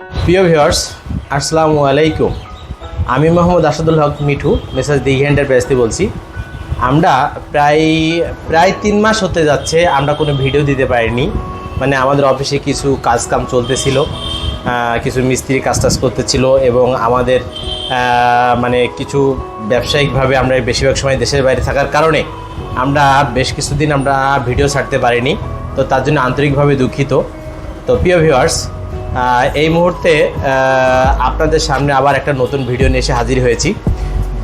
প্রিয় ভিউয়ার্স, আসসালামু আলাইকুম। আমি মোহাম্মদ আসাদুল হক মিঠু, মেসাজ দিঘি এন্টারপ্রাইজ থেকে বলছি। আমরা প্রায় প্রায় তিন মাস হতে যাচ্ছে আমরা কোনো ভিডিও দিতে পারিনি। মানে আমাদের অফিসে কিছু কাজ কাম চলতেছিল কিছু মিস্ত্রি কাজ টাজ করতেছিল এবং আমাদের মানে কিছু ব্যবসায়িকভাবে আমরা বেশিরভাগ সময় দেশের বাইরে থাকার কারণে আমরা বেশ কিছুদিন আমরা ভিডিও ছাড়তে পারিনি। তো তার জন্য আন্তরিকভাবে দুঃখিত। তো প্রিয় ভিউয়ার্স এই মুহূর্তে আপনাদের সামনে আবার একটা নতুন ভিডিও নিয়ে এসে হাজির হয়েছি।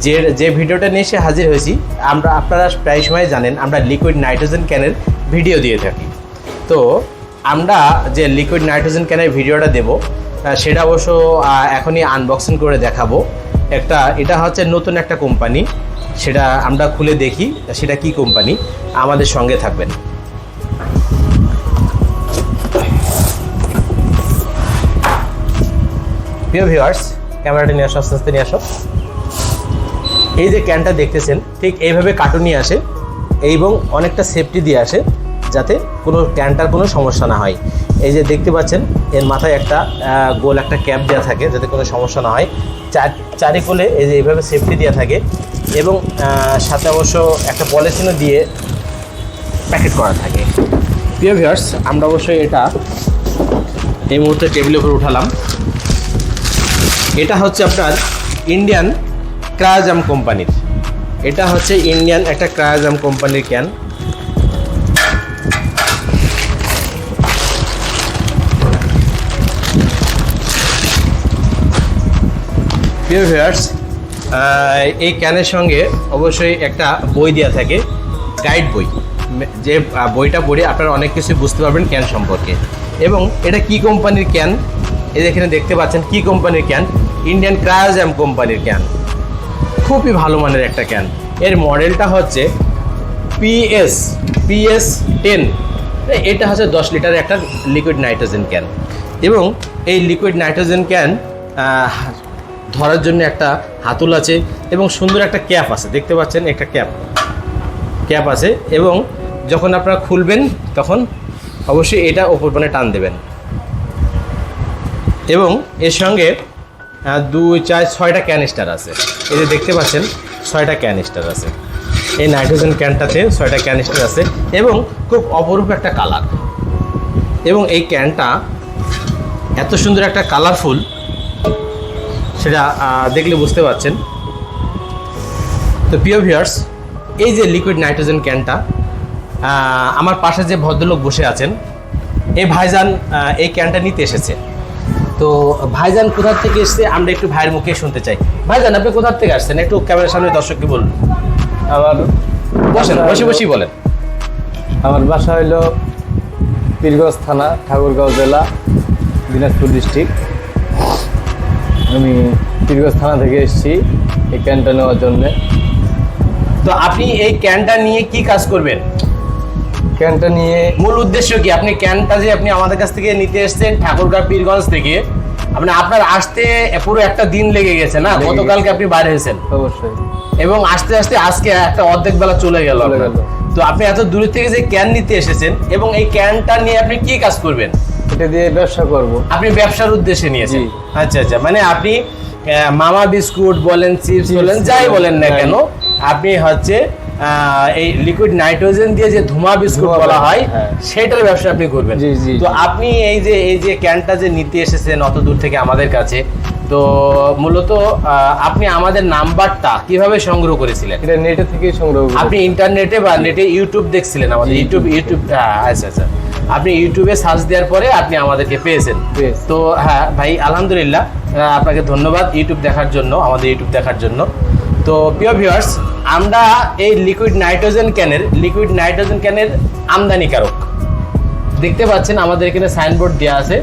যে যে ভিডিওটা নিয়ে এসে হাজির হয়েছি, আমরা, আপনারা প্রায় সময় জানেন, আমরা লিকুইড নাইট্রোজেন ক্যানের ভিডিও দিয়ে থাকি। তো, আমরা যে লিকুইড নাইট্রোজেন ক্যানের ভিডিওটা দেব সেটা অবশ্য এখনই আনবক্সিং করে দেখাবো। একটা, এটা হচ্ছে নতুন একটা কোম্পানি সেটা আমরা খুলে দেখি, সেটা কি কোম্পানি আমাদের সঙ্গে থাকবেন। প্রিয় ভিউয়ার্স ক্যামেরাটা নিয়ে আসো, আস্তে আস্তে নিয়ে আসো। এই যে ক্যানটা দেখতেছেন, ঠিক এইভাবে কার্টুনই আসে এবং অনেকটা সেফটি দিয়ে আসে যাতে কোনো ক্যানটার কোনো সমস্যা না হয়। এই যে দেখতে পাচ্ছেন, এর মাথায় একটা গোল একটা ক্যাপ দেওয়া থাকে যাতে কোনো সমস্যা না হয়। চার, চারিকোলে এই যে এইভাবে সেফটি দেওয়া থাকে এবং সাথে অবশ্য একটা পলিথিনও দিয়ে প্যাকেট করা থাকে। প্রিয় ভিউয়ার্স আমরা অবশ্যই এটা এই মুহূর্তে টেবিলের উপর উঠালাম। এটা হচ্ছে আপনার ইন্ডিয়ান ক্রায়াজাম কোম্পানির। এটা হচ্ছে ইন্ডিয়ান একটা ক্রায়াজাম কোম্পানির ক্যান প্রিয় এই ক্যানের সঙ্গে অবশ্যই একটা বই দেওয়া থাকে গাইড বই। যে বইটা পড়ে আপনারা অনেক কিছু বুঝতে পারবেন ক্যান সম্পর্কে। এবং এটা কি কোম্পানির ক্যান এই এখানে দেখতে পাচ্ছেন কি কোম্পানির ক্যান ইন্ডিয়ান ক্রায়োজ্যাম কোম্পানির ক্যান খুবই ভালো মানের একটা ক্যান এর মডেলটা হচ্ছে পিএস পিএস টেন এটা হচ্ছে দশ লিটারের একটা লিকুইড নাইট্রোজেন ক্যান এবং এই লিকুইড নাইট্রোজেন ক্যান ধরার জন্য একটা হাতুল আছে এবং সুন্দর একটা ক্যাপ আছে। দেখতে পাচ্ছেন একটা ক্যাপ ক্যাপ আছে এবং যখন আপনারা খুলবেন তখন অবশ্যই এটা ওপর মানে টান দেবেন। এবং এর সঙ্গে দুই, চার, ছয়টা ক্যানিস্টার আছে। এই যে দেখতে পাচ্ছেন, ছয়টা ক্যানিস্টার আছে। এই নাইট্রোজেন ক্যানটাতে ছয়টা ক্যানিস্টার আছে এবং খুব অপরূপ একটা কালার এবং এই ক্যানটা এত সুন্দর একটা কালারফুল সেটা দেখলে বুঝতে পারছেন। তো প্রিয় ভিউয়ার্স এই যে লিকুইড নাইট্রোজেন ক্যানটা আমার পাশে যে ভদ্রলোক বসে আছেন, এই ভাইজান এই ক্যানটা নিতে এসেছে। তো ভাইজান কোথা থেকে এসেছে আমরা একটু ভাইয়ের মুখে শুনতে চাই। ভাইজান আপনি কোথা থেকে আসছেন? একটু ক্যামেরার সামনে দর্শককে বলুন। আমার বসেন বসে বসেই বলেন। আমার বাসা হইল পীরগঞ্জ থানা ঠাকুরগাঁও জেলা দিনাজপুর ডিস্ট্রিক্ট আমি পীরগঞ্জ থানা থেকে এসেছি এই ক্যানটা নেওয়ার জন্যে। তো আপনি এই ক্যানটা নিয়ে কি কাজ করবেন? ক্যানটা নিয়ে মূল উদ্দেশ্য কি? আপনি ক্যানটা যে আপনি আমাদের কাছ থেকে নিতে এসেছেন ঠাকুরগাঁ পীরগঞ্জ থেকে আপনি আপনার আসতে পুরো একটা দিন লেগে গেছে না? গতকালকে আপনি বাইরে হয়েছেন অবশ্যই। এবং আস্তে আস্তে আজকে একটা অর্ধেক বেলা চলে গেল। তো আপনি এত দূর থেকে যে ক্যান নিতে এসেছেন এবং এই ক্যানটা নিয়ে আপনি কি কাজ করবেন? এটা দিয়ে ব্যবসা করব। আপনি ব্যবসার উদ্দেশ্যে নিয়েছেন। আচ্ছা আচ্ছা। মানে আপনি মামা বিস্কুট বলেন চিপস বলেন যাই বলেন, না কেন আপনি হচ্ছে এই লিকুইড নাইট্রোজেন দিয়ে যে ধুমা বিস্কুট বলা হয় হ্যাঁ। সেটার ব্যবসা আপনি করবেন। তো আপনি এই যে এই যে ক্যানটা যে নিতে এসেছেন অত দূর থেকে আমাদের কাছে তো মূলত আপনি আমাদের নাম্বারটা কীভাবে সংগ্রহ করেছিলেন? এটা নেটে থেকেই সংগ্রহ আপনি ইন্টারনেটে বা নেটে ইউটিউব দেখছিলেন আমাদের ইউটিউব ইউটিউব হ্যাঁ, আচ্ছা আচ্ছা। আপনি ইউটিউবে সার্চ দেওয়ার পরে আপনি আমাদেরকে পেয়েছেন। তো হ্যাঁ ভাই আলহামদুলিল্লাহ আপনাকে ধন্যবাদ ইউটিউব দেখার জন্য আমাদের ইউটিউব দেখার জন্য। তো প্রিয় ভিউয়ার্স আমরা এই লিকুইড নাইট্রোজেন ক্যানের লিকুইড নাইট্রোজেন ক্যানের আমদানিকারক। দেখতে পাচ্ছেন আমাদের এখানে সাইনবোর্ড দেওয়া আছে,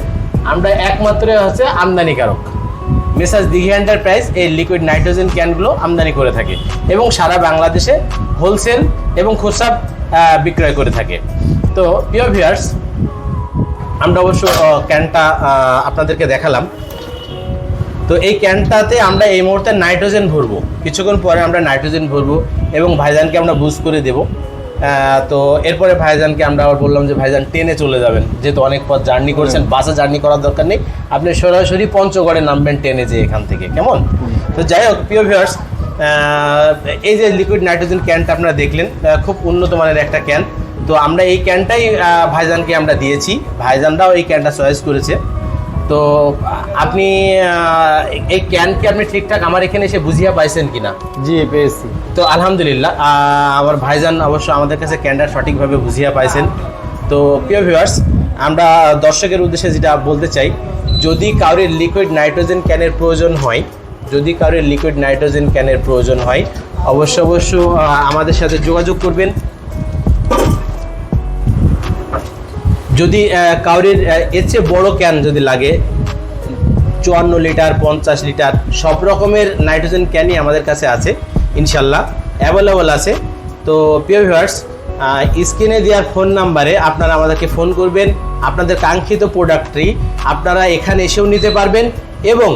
আমরা একমাত্র হচ্ছে আমদানিকারক। মেসাজ দিঘি এন্টারপ্রাইজ এই লিকুইড নাইট্রোজেন ক্যানগুলো আমদানি করে থাকে এবং সারা বাংলাদেশে হোলসেল এবং খুচরা বিক্রয় করে থাকে। তো প্রিয় ভিউয়ার্স আমরা অবশ্য ক্যানটা আপনাদেরকে দেখালাম। তো এই ক্যানটাতে আমরা এই মুহূর্তে নাইট্রোজেন ভরবো। কিছুক্ষণ পরে আমরা নাইট্রোজেন ভরবো এবং ভাইজানকে আমরা বুস্ট করে দেব। তো এরপরে ভাইজানকে আমরা আবার বললাম যে ভাইজান ট্রেনে চলে যাবেন। যেহেতু অনেক পথ জার্নি করছেন, বাসে জার্নি করার দরকার নেই। আপনি সরাসরি পঞ্চগড়ে নামবেন ট্রেনে যে এখান থেকে, কেমন? তো যাই হোক, প্রিয় ভিউয়ার্স এই যে লিকুইড নাইট্রোজেন ক্যানটা আপনারা দেখলেন খুব উন্নত মানের একটা ক্যান তো আমরা এই ক্যানটাই ভাইজানকে আমরা দিয়েছি। ভাইজানরাও এই ক্যানটা চয়েস করেছে। তো আপনি এই ক্যানকে আপনি ঠিকঠাক আমার এখানে এসে বুঝিয়ে পাইছেন কিনা? জি পেয়েছি। তো আলহামদুলিল্লাহ আমার ভাইজান অবশ্য আমাদের কাছে ক্যানটা সঠিকভাবে বুঝিয়ে পাইছেন। তো প্রিয় ভিউয়ার্স আমরা দর্শকের উদ্দেশ্যে যেটা বলতে চাই যদি কারোর লিকুইড নাইট্রোজেন ক্যানের প্রয়োজন হয় যদি কারোর লিকুইড নাইট্রোজেন ক্যানের প্রয়োজন হয় অবশ্য অবশ্য আমাদের সাথে যোগাযোগ করবেন। যদি আহ, এর চেয়ে বড় ক্যান যদি লাগে চুয়ান্ন লিটার পঞ্চাশ লিটার সব রকমের নাইট্রোজেন ক্যানই আমাদের কাছে আছে ইনশাল্লাহ অ্যাভেলেবল আছে। তো প্রিয় ভিউয়ার্স স্ক্রিনে দেওয়ার ফোন নাম্বারে আপনারা আমাদেরকে ফোন করবেন। আপনাদের কাঙ্ক্ষিত প্রোডাক্টটি আপনারা এখানে এসেও নিতে পারবেন এবং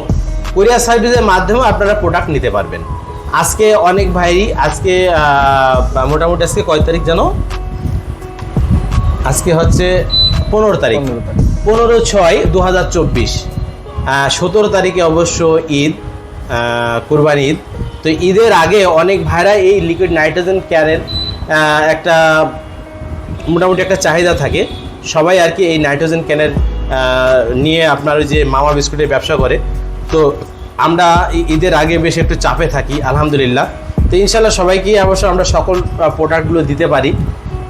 কুরিয়ার সার্ভিসের মাধ্যমেও আপনারা প্রোডাক্ট নিতে পারবেন। আজকে অনেক ভাইই আজকে মোটামুটি আজকে কয় তারিখ জানো? আজকে হচ্ছে পনেরো তারিখ। পনেরো ছয় দু হাজার চব্বিশ সতেরো তারিখে অবশ্য ঈদ কুরবানি ঈদ। তো ঈদের আগে অনেক ভাইরা এই লিকুইড নাইট্রোজেন ক্যানের একটা মোটামুটি একটা চাহিদা থাকে। সবাই আর কি এই নাইট্রোজেন ক্যানের নিয়ে আপনার ওই যে মামা বিস্কুটের ব্যবসা করে। তো আমরা ঈদের আগে বেশ একটু চাপে থাকি আলহামদুলিল্লাহ। তো ইনশাল্লাহ সবাইকে অবশ্য আমরা সকল প্রোডাক্টগুলো দিতে পারি।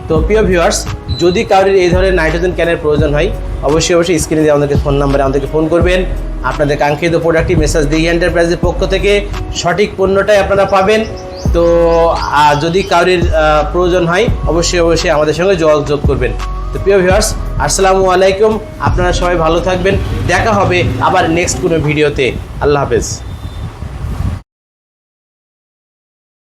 তো প্রিয় ভিউয়ার্স যদি কারোর এই ধরনের নাইট্রোজেন ক্যানের প্রয়োজন হয়, অবশ্যই অবশ্যই স্ক্রিনে দিয়ে আমাদেরকে ফোন নাম্বারে আমাদেরকে ফোন করবেন। আপনাদের কাঙ্ক্ষিত প্রোডাক্টটি মেসাজ দি এন্টারপ্রাইজের পক্ষ থেকে সঠিক পণ্যটাই আপনারা পাবেন। তো যদি কারোর প্রয়োজন হয়, অবশ্যই অবশ্যই আমাদের সঙ্গে যোগাযোগ করবেন। তো প্রিয় ভিউয়ার্স আসসালামু আলাইকুম। আপনারা সবাই ভালো থাকবেন। দেখা হবে আবার নেক্সট কোনো ভিডিওতে আল্লাহ হাফেজ।